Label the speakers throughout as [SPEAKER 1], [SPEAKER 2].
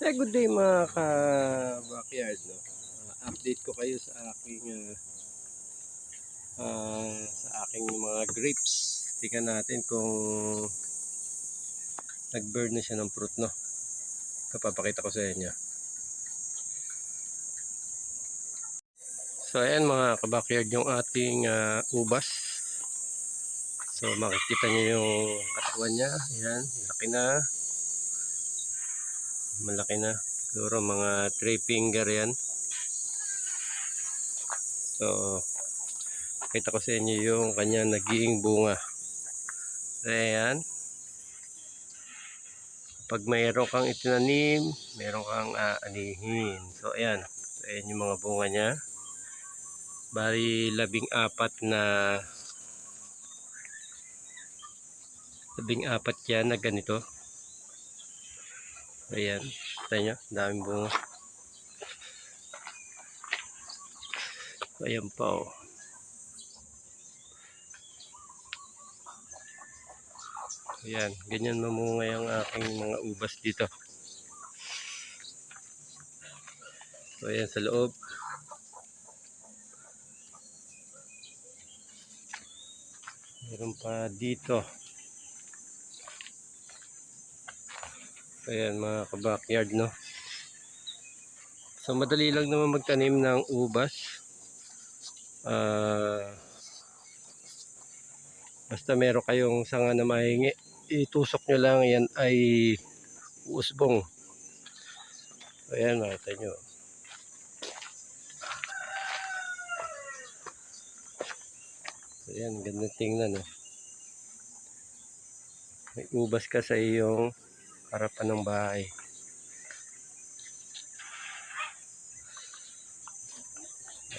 [SPEAKER 1] Eh, good day mga ka-backyard. No? Ah, update ko kayo sa aking ah, ah, sa aking mga grapes. Tingnan natin kung nag-burn na siya ng fruit. No? Kapapakita ko sa inyo. So ayan mga ka-backyard yung ating ah, ubas. So makikita niyo yung katawan niya. Ayan, laki na malaki na. Siguro mga 3 finger yan. So kita ko sa inyo yung kanya naging bunga. Ayan. Pag mayroon kang itinanim mayroon kang aanihin. So ayan. So, ayan yung mga bunga niya. Bali labing apat na labing apat yan na ganito Ayan. Kita nyo. Daming bunga. Ayan pa oh. Ayan. Ganyan mamunga yung aking mga ubas dito. So ayan sa loob. Meron pa dito. Ayan mga ka-backyard no. So madali lang naman magtanim ng ubas. Ah basta meron kayong sanga na mahingi, itusok nyo lang yan ay usbong. Ayan makita nyo. So, ayan, ganda tingnan no. May ubas ka sa iyong harapan ng bahay.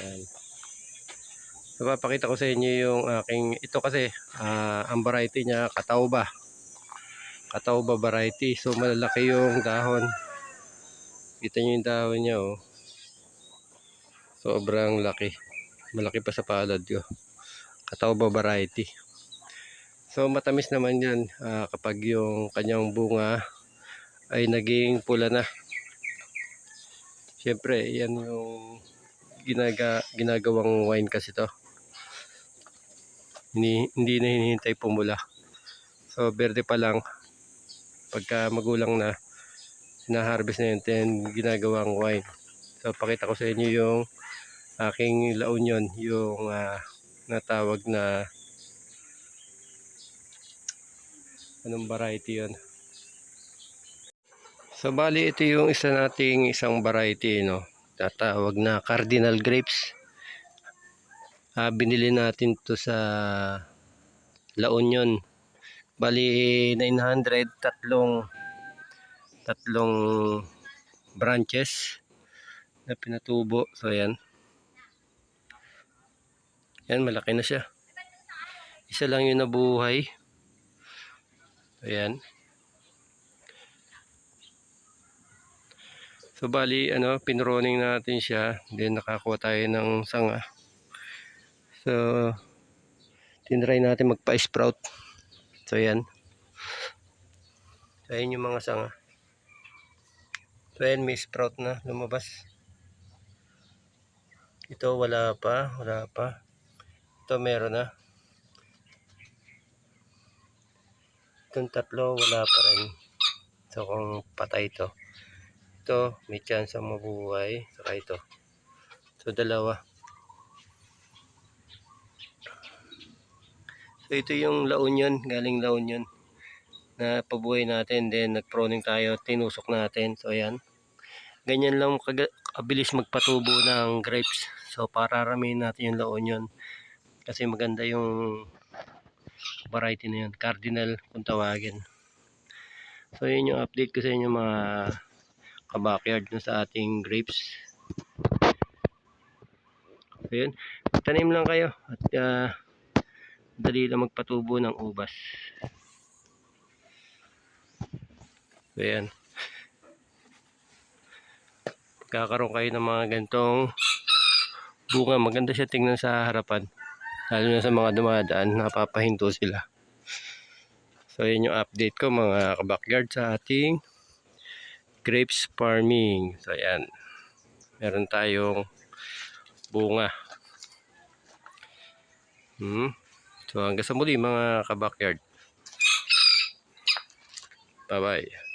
[SPEAKER 1] Ayan. So, papakita ko sa inyo yung aking, ito kasi, ah, ang variety niya, katauba. Katauba variety. So, malalaki yung dahon. Kita nyo yung dahon niya, oh. Sobrang laki. Malaki pa sa palad ko. Katauba variety. So, matamis naman yan ah, kapag yung kanyang bunga ay naging pula na. Siyempre, yan yung ginaga, ginagawang wine kasi to. Hindi, hindi na hinihintay pumula. So, berde pa lang. Pagka magulang na, sinaharvest na yun, then ginagawang wine. So, pakita ko sa inyo yung aking La Union, yung ah, natawag na anong variety yon So bali ito yung isa nating isang variety no. Tatawag na cardinal grapes. Ah binili natin to sa La Union. Bali 900 tatlong tatlong branches na pinatubo. So ayan. Yan malaki na siya. Isa lang yung nabuhay. Ayan. So bali ano, pinroning natin siya, then nakakuha tayo ng sanga. So tinry natin magpa-sprout. So ayan. So ayan yung mga sanga. So ayan may sprout na lumabas. Ito wala pa, wala pa. Ito meron na. Itong tatlo wala pa rin. So kung patay ito ito may chance ang mabuhay. Saka ito. So dalawa. So ito yung La Union. Galing La Union. Na pabuhay natin. Then nagproning tayo. Tinusok natin. So ayan. Ganyan lang kabilis magpatubo ng grapes. So pararamin natin yung La Union. Kasi maganda yung variety na yun. Cardinal kung tawagin. So yun yung update ko sa inyo mga kabakyard na sa ating grapes. So yun, tanim lang kayo at uh, dali lang magpatubo ng ubas. So yan. Kakaroon kayo ng mga gantong bunga. Maganda siya tingnan sa harapan. Lalo na sa mga dumadaan, napapahinto sila. So yun yung update ko mga kabakyard sa ating grapes farming. So ayan. Meron tayong bunga. Hmm. So hanggang sa muli mga kabakyard. Bye-bye.